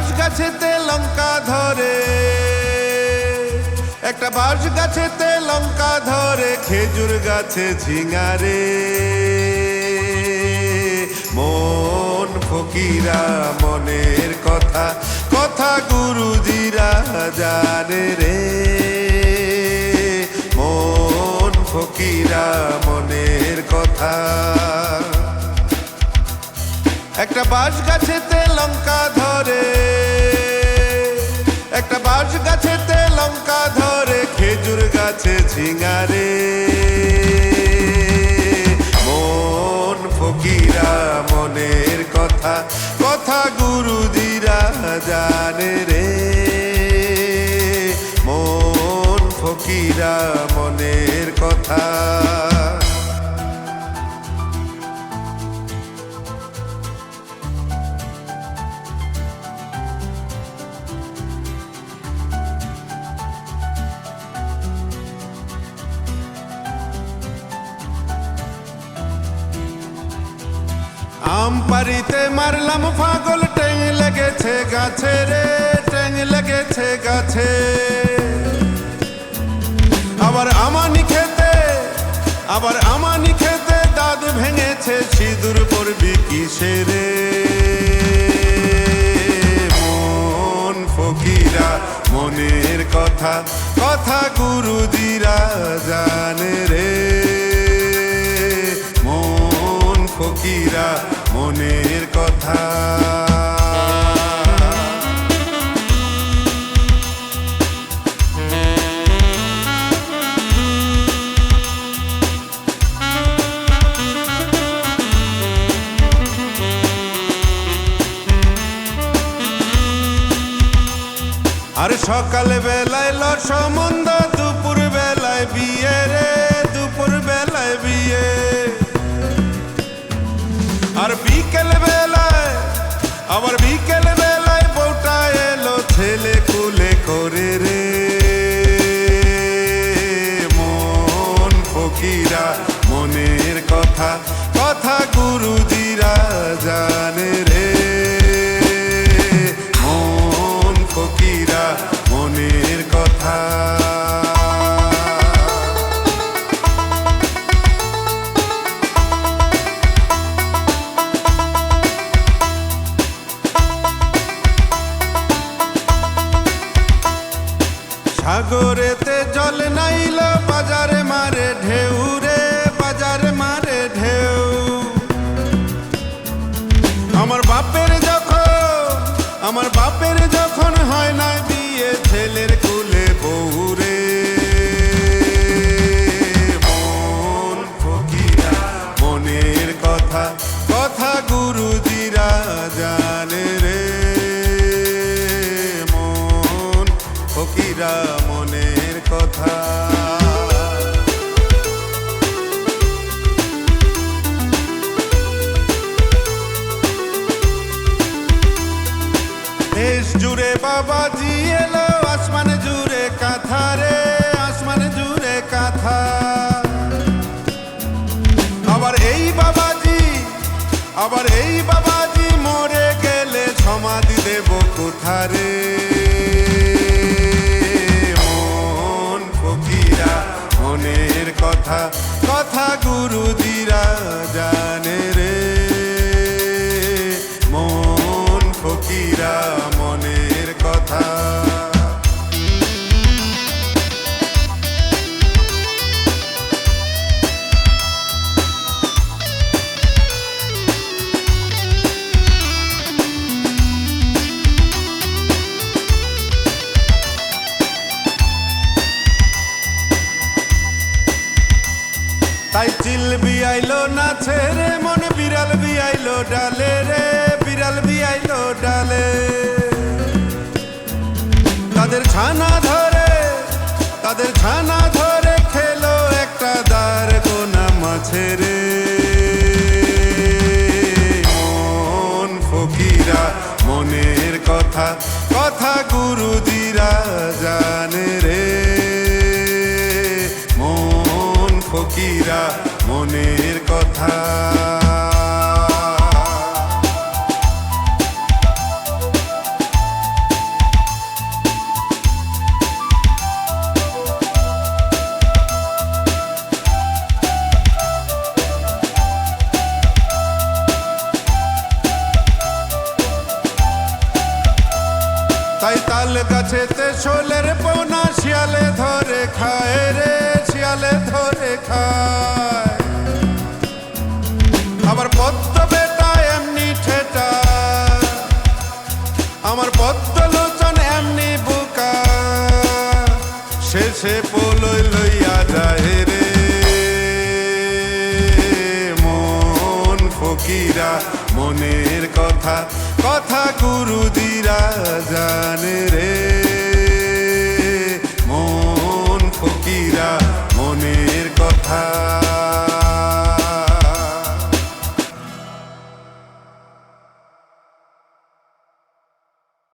বাঁশ গাছেতে লঙ্কা ধরে। একটা বাঁশ গাছেতে লঙ্কা ধরে, খেজুর গাছে ঝিঙারে। মন ফকিরা মনের কথা কথা গুরুজিরা জানে রে। মন ফকিরা মনের কথা। একটা বাঁশ গাছেতে লঙ্কা ধরে। একটা বাঁশ গাছেতে লঙ্কা ধরে, খেজুর গাছে ঝিঙারে। মন ফকিরা মনের কথা কথা গুরুজিরা জানে রে। মন ফকিরা মনের আম পারিতে মারলাম ফাগল টেং লেগেছে গাছে রে টেং লেগেছে গাছে। আবার আমানি খেতে, আবার আমানি খেতে দাঁত ভেঙেছে সিঁদুর পড়বি কিসে রে? মন ফকিরা, মনের কথা কথা গুরুজিরা জানে রে। মন ফকিরা মনের কথা। আর সকালে বেলায় ল আবার বিকেল বেলায় বউটা এলো ছেলে কুলে করে রে। মন ফকিরা, মনের কথা কথা গুরুজিরা জানে রে। মন ফকিরা, মনের কথা। সাগরেতে জল নাইল, বাজারে মারে ঢেউ রে, বাজারে মারে ঢেউ। আমার বাপের যখন, আমার বাপের যখন হয় না কোথারে মন ফকিরা মনের কথা কথা গুরু দিরা তাই চিল বিয়াইলো না ছেড়ে, মন বিড়াল বিয়াইলো ডালে রে, বিড়াল বিয়াইলো ডালে। তাদের ছানা ধরে, তাদের ছানা ধরে খেলো একটা দার গোনা মাছে রে মন ফকিরা, মনের কথা কথা গুরুজিরা জানে মনের কথা। তাই তাল গাছেতে শোলের পোনা শিয়ালে ধরে খায় রে শিয়ালে ধরে খায়।